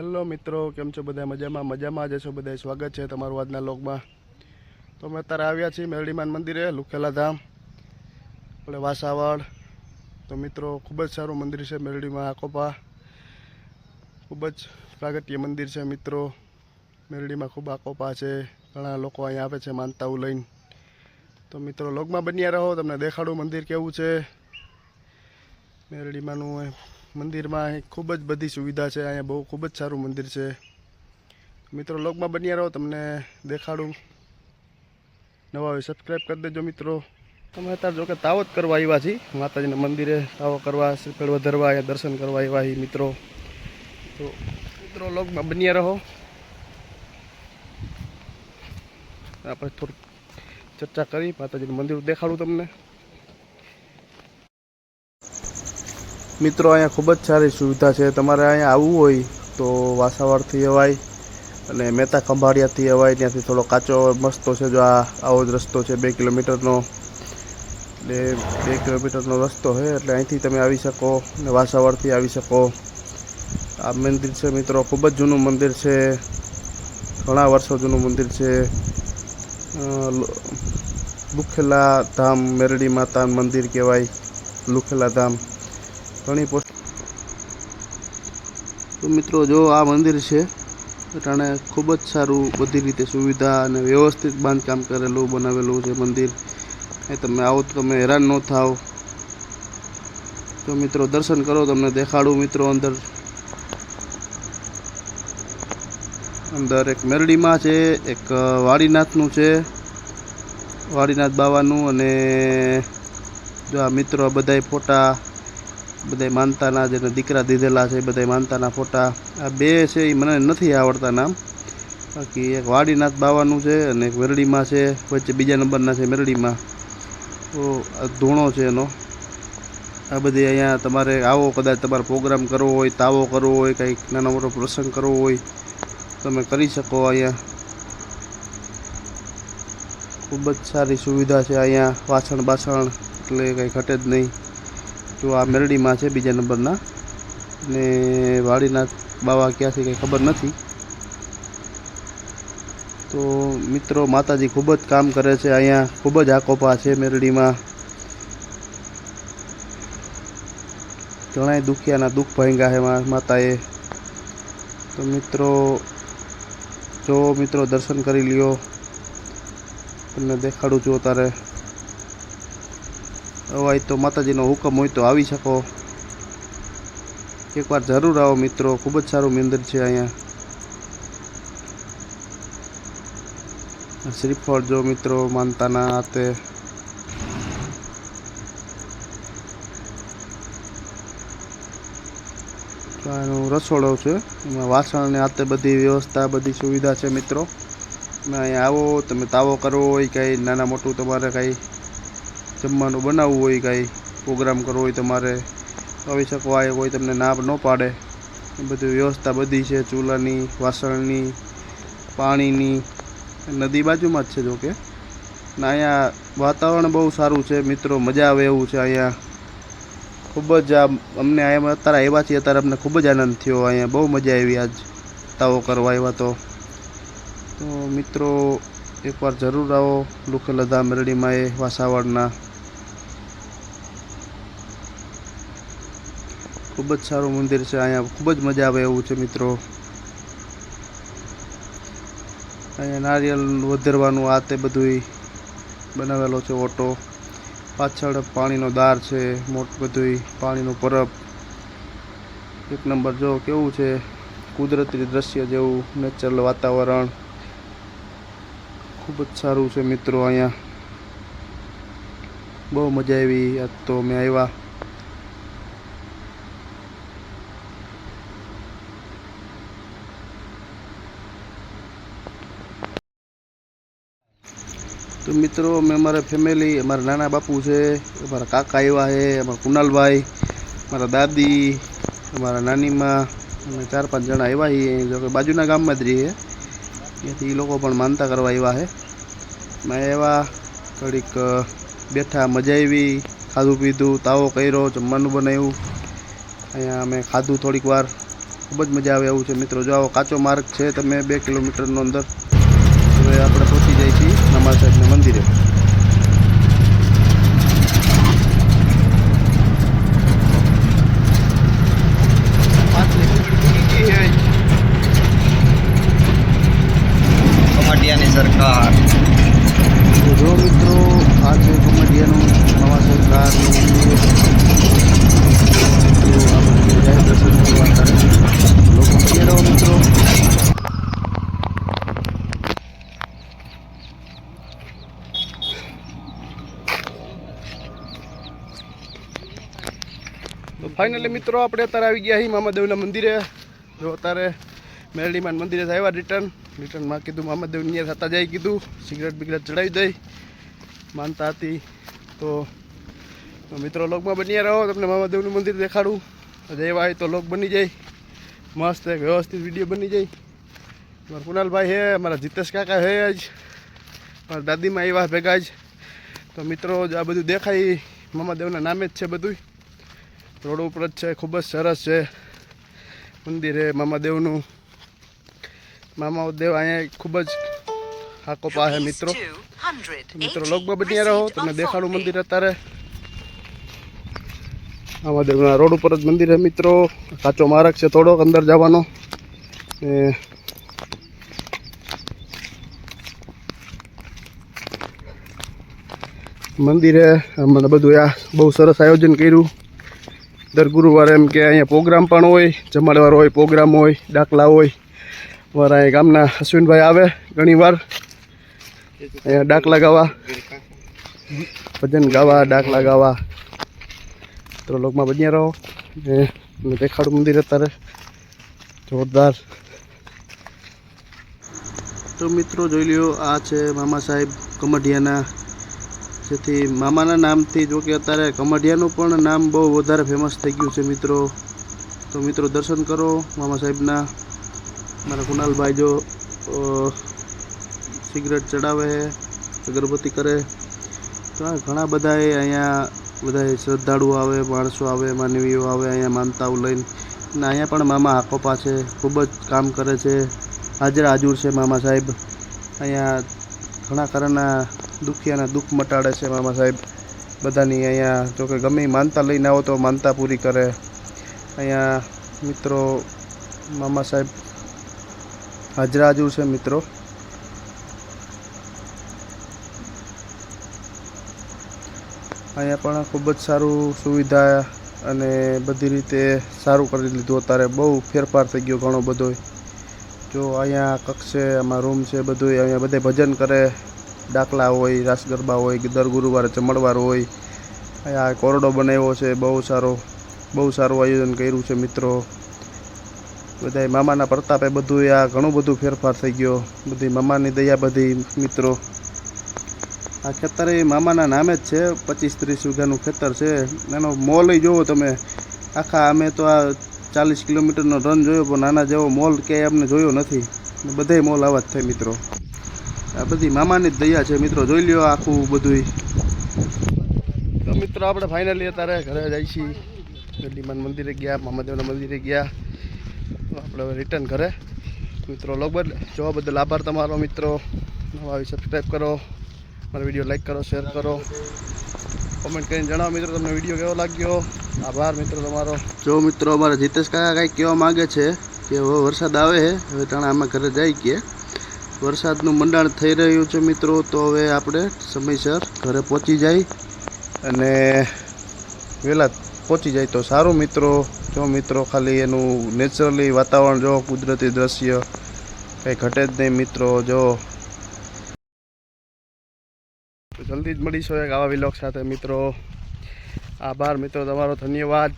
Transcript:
Hello મિત્રો, કેમ છો બધા? મજામાં? મજામાં જ છો બધા સ્વાગત છે તમારું આજના લોકમાં તો અમે અત્યારે આવ્યા છીએ મેરડીમાન મંદિરે, લુખેલા ધામ, આપણે વાસાવાડ. તો મિત્રો, ખૂબ જ સારું મંદિર છે મેરડીમાં, આકોપા. ખૂબ જ પ્રાગટ્ય મંદિર છે મિત્રો. મેરડીમાં ખૂબ આકોપા છે. ઘણા લોકો અહીંયા આવે છે માનતાઓ લઈને. તો મિત્રો લોકમાં બન્યા રહો, તમને દેખાડું મંદિર કેવું છે. મેરડીમાંનું મંદિરમાં ખૂબ જ બધી સુવિધા છે. અહીંયા બહુ ખૂબ જ સારું મંદિર છે. મિત્રો, લોકમાં બન્યા રહો, તમને દેખાડું. નવા હોય સબસ્ક્રાઈબ કરી દેજો મિત્રો. તમે અત્યારે જોકે તાવો તાવત કરવા આવ્યા છીએ. માતાજીના મંદિરે તાવો કરવા, શ્રીફળ વધારવા અહીંયા દર્શન કરવા આવ્યા છીએ મિત્રો. તો મિત્રો, લોકમાં બન્યા રહો. આપણે થોડીક ચર્ચા કરી, માતાજીનું મંદિર દેખાડું તમને. મિત્રો, અહીંયા ખૂબ જ સારી સુવિધા છે. તમારે અહીંયા આવવું હોય તો વાસાવાડથી અવાય અને મહેતા ખંભાળિયાથી અવાય. ત્યાંથી થોડો કાચો મસ્તો છે જો આ આવો જ રસ્તો છે. બે કિલોમીટરનો એટલે બે કિલોમીટરનો રસ્તો છે. એટલે અહીંથી તમે આવી શકો અને વાસાવાડથી આવી શકો. આ મંદિર છે મિત્રો, ખૂબ જ જૂનું મંદિર છે. ઘણા વર્ષો જૂનું મંદિર છે. લુખેલા ધામ, મેરડી માતા મંદિર કહેવાય. લુખેલા ધામ. પોસ્ટ તો મિત્રો જો આ મંદિર છે અટાણે ખૂબ જ સારું બધી રીતે સુવિધા અને વ્યવસ્થિત બાંધકામ કરેલું, બનાવેલું છે મંદિર. એ તમે આવો તો તમે હેરાન ન થાવ. તો મિત્રો દર્શન કરો, તમને દેખાડું મિત્રો અંદર. અંદર એક મેરડીમાં છે, એક વાડીનાથનું છે, વાડીનાથ બાવાનું અને જો આ મિત્રો આ બધાય ફોટા બધાય માનતાના જેને દીકરા દીધેલા છે, બધાય માનતાના ફોટા. આ બે છે એ મને નથી આવડતા નામ. બાકી એક વાડીનાથ બાવાનું છે અને એક વેરડીમાં છે, વચ્ચે બીજા નંબરના છે મેરડીમાં. તો ધૂણો છે એનો. આ બધી અહીંયા તમારે આવો કદાચ તમારે પ્રોગ્રામ કરવો હોય, તાવો કરવો હોય, કંઈક નાનો મોટો પ્રસંગ કરવો હોય, તમે કરી શકો અહીંયા. ખૂબ જ સારી સુવિધા છે અહીંયા વાસણ બાસણ એટલે કંઈ ઘટે જ નહીં. જો આ મેરડીમાં છે બીજા નંબરના. ને વાડીના બાવા ક્યાંથી કંઈ ખબર નથી. તો મિત્રો, માતાજી ખૂબ જ કામ કરે છે. અહીંયા ખૂબ જ આકોપા છે મેરડીમાં. ઘણાય દુખિયાના દુઃખ ભાંગ્યા છે માતાએ. તો મિત્રો, જો મિત્રો દર્શન કરી લ્યો. તમને દેખાડું છું તારે હોય તો માતાજીનો હુકમ હોય તો આવી શકો. એકવાર જરૂર આવો મિત્રો, ખૂબ જ સારું મંદિર છે અહીંયા. શ્રીફળ જો મિત્રો માનતાના હાથે. રસોડો છે, એમાં વાસણને હાથે બધી વ્યવસ્થા, બધી સુવિધા છે મિત્રો. તમે અહીંયા આવો, તમે તાવો કરવો હોય કાંઈ નાના મોટું તમારે કાંઈ જમવાનું બનાવવું હોય કાંઈ, પ્રોગ્રામ કરવો હોય તમારે આવી શકો, આ કોઈ તમને ના ન પાડે. એ બધી વ્યવસ્થા બધી છે, ચૂલાની, વાસણની, પાણીની, નદી બાજુમાં જ છે જોકે ને અહીંયા વાતાવરણ બહુ સારું છે, મિત્રો, મજા આવે એવું છે અહીંયા. ખૂબ જ આ અમને અહીંયા અત્યારે આવ્યા છીએ અત્યારે અમને ખૂબ જ આનંદ થયો. અહીંયા બહુ મજા આવી આજ તાવો કરવા આવ્યા તો. તો મિત્રો, એકવાર જરૂર આવો લુખેલધા મેરડીમાં એ વાસાવાડના. ખૂબ જ સારું મંદિર છે. અહીંયા ખૂબ જ મજા આવે એવું છે મિત્રો. અહીંયા નારિયેલ વધેરવાનું આ તે બધુંય બનાવેલો છે ઓટો. પાછળ પાણીનો દાર છે, મોટ બધુંય પાણીનો પરબ. એક નંબર જો કેવું છે, કુદરતી દ્રશ્ય જેવું નેચરલ વાતાવરણ. ખૂબ જ સારું છે મિત્રો અહીંયા. બહુ મજા આવી. આજ તો અમે આવ્યા. મિત્રો, અમે અમારા ફેમિલી અમારા નાના બાપુ છે, અમારા કાકા આવ્યા છે, અમારા કુનાલભાઈ મારા દાદી, અમારા નાનીમાં, અમે ચાર પાંચ જણા આવ્યા છીએ જો કે બાજુના ગામમાં જ રહીએ. ત્યાંથી એ લોકો પણ માનતા કરવા આવ્યા છે. મેં આવ્યા, થોડીક બેઠા, મજા આવી, ખાધું પીધું, તાવો કર્યો, જમવાનું બનાવ્યું. અહીંયા અમે ખાધું થોડીક વાર. ખૂબ જ મજા આવે એવું છે મિત્રો. જો આવો કાચો માર્ગ છે, તમે બે કિલોમીટરનો અંદર. હવે આપણે પહોંચી છીએ સાહેબના મંદિરે. સરકાર. જો મિત્રો આ છે કમડિયાનું નવા સરકારનું મંદિર. દર્શન કરવા લોકો મિત્રો. તો ફાઇનલી મિત્રો આપણે અત્યારે આવી ગયા છીએ મામાદેવના મંદિરે. જો અત્યારે મેરડીમાન મંદિરે આવ્યા રિટર્ન રિટર્નમાં કીધું મામાદેવ નિયર હતા જાય કીધું. સિગરેટ બિગરેટ ચડાવી દઈ. માનતા હતી. તો મિત્રો લોકમાં બની રહો, તમને મામાદેવનું મંદિર દેખાડું. જવા હોય તો લોક બની જાય. મસ્ત એક વ્યવસ્થિત વીડિયો બની જાય. મારા કુનાલભાઈ હે, મારા જીતેશ કાકા હે જ મારા દાદીમાં એવા ભેગા જ. તો મિત્રો આ બધું દેખાય. મામાદેવના નામે જ છે બધું રોડ ઉપર જ છે, ખૂબ જ સરસ છે. મંદિર મામાદેવનું, મામાદેવ અહીંયા ખૂબ જ હાકો પાસે મિત્રો. મિત્રો, લગભગ બન્યા રહો તમને દેખાડું મંદિર અત્યારે. મામાદેવના રોડ ઉપર જ મંદિર છે, મિત્રો. કાચો માર્ગ છે થોડોક અંદર જવાનો. ને મંદિરે મને બધું આ બહુ સરસ આયોજન કર્યું. દર ગુરુવારે એમ કે અહીંયા પ્રોગ્રામ પણ હોય જમાડવાર હોય, પ્રોગ્રામ હોય, દાખલા હોય. વાર અહીંયા ગામના અશ્વિનભાઈ આવે ઘણીવાર. અહીંયા દાખલા ગાવા. ભજન ગાવા, દાખલા ગાવા. તો લોકમાં બન્યા રહો. ને દેખાડું મંદિર અત્યારે. જોરદાર. તો મિત્રો, જોઈ લ્યો, આ છે મામા સાહેબ કમઢિયાના જેથી મામાના નામથી જો કે અત્યારે કમાડિયાનું પણ નામ બહુ વધારે ફેમસ થઈ ગયું છે મિત્રો. તો મિત્રો દર્શન કરો મામા સાહેબના. મારા કુનાલભાઈ જો સિગરેટ ચડાવે, અગરબત્તી કરે. તો આ ઘણા બધાએ અહીંયા બધા શ્રદ્ધાળુઓ આવે, માણસો આવે, માનવીઓ આવે અહીંયા માનતાઓ લઈને. અને અહીંયા પણ મામા આકોપા છે, ખૂબ જ કામ કરે છે. હાજર હાજુર છે મામા સાહેબ. અહીંયા ઘણા ખરાના દુખિયાના દુઃખ મટાડે છે મામા સાહેબ. બધાની અહીંયા જો કે ગમે માનતા લઈને આવો તો માનતા પૂરી કરે. અહીંયા મિત્રો, મામા સાહેબ હાજરા હાજર છે મિત્રો. અહીંયા પણ ખૂબ જ સારું સુવિધા અને બધી રીતે સારું કરી લીધું અત્યારે. બહુ ફેરફાર થઈ ગયો ઘણો બધો જો અહીંયા કક્ષે, આમાં રૂમ છે બધું અહીંયા બધે ભજન કરે. ડાકલા હોય, રાસ ગરબા હોય દર ગુરુવારે ચમડવાર હોય, અહીંયા કોરડો બનાવ્યો છે, બહુ સારો, બહુ સારું આયોજન કર્યું છે મિત્રો. બધાય મામાના પ્રતાપે બધું આ ઘણું બધું ફેરફાર થઈ ગયો. બધી મામાની દયા બધી મિત્રો. આ ખેતર એ મામાના નામે જ છે, પચીસ ત્રીસ વીઘાનું ખેતર છે. એનો મોલ જોવો તમે. આખા અમે તો આ ચાલીસ કિલોમીટરનો રન જોયો, પણ નાના જેવો મોલ ક્યાંય અમને જોયો નથી. બધાય મોલ આવા જ થાય મિત્રો. આ બધી મામાની જ દયા છે મિત્રો. જોઈ લ્યો આખું બધુંય. તો મિત્રો આપણે ફાઇનલી અત્યારે ઘરે જાય છીએ. ગલીમાન મંદિરે ગયા મામાદેવના મંદિરે ગયા. તો આપણે હવે રિટર્ન ઘરે. મિત્રો લગભગ જોવા બદલ આભાર તમારો મિત્રો. નવા આવી સબસ્ક્રાઈબ કરો. મારો વીડિયો લાઈક કરો શેર કરો. કોમેન્ટ કરીને જણાવો મિત્રો તમને વીડિયો કેવો લાગ્યો? આભાર મિત્રો તમારો. જો મિત્રો અમારા જીતેશ કાકા કાંઈક કહેવા માગે છે કે હવે વરસાદ આવે છે હવે તણા અમે ઘરે જાય કે. વરસાદનું મંડાણ થઈ રહ્યું છે મિત્રો, તો હવે આપણે સમયસર ઘરે પહોંચી જાય અને વહેલા પહોંચી જાય તો સારું મિત્રો. જો મિત્રો ખાલી એનું નેચરલી વાતાવરણ, જો કુદરતી દ્રશ્ય કંઈ ઘટે જ નહીં મિત્રો, જો જલ્દી જ મળીશું એક આવા વિલોક સાથે મિત્રો. આભાર મિત્રો, તમારો ધન્યવાદ.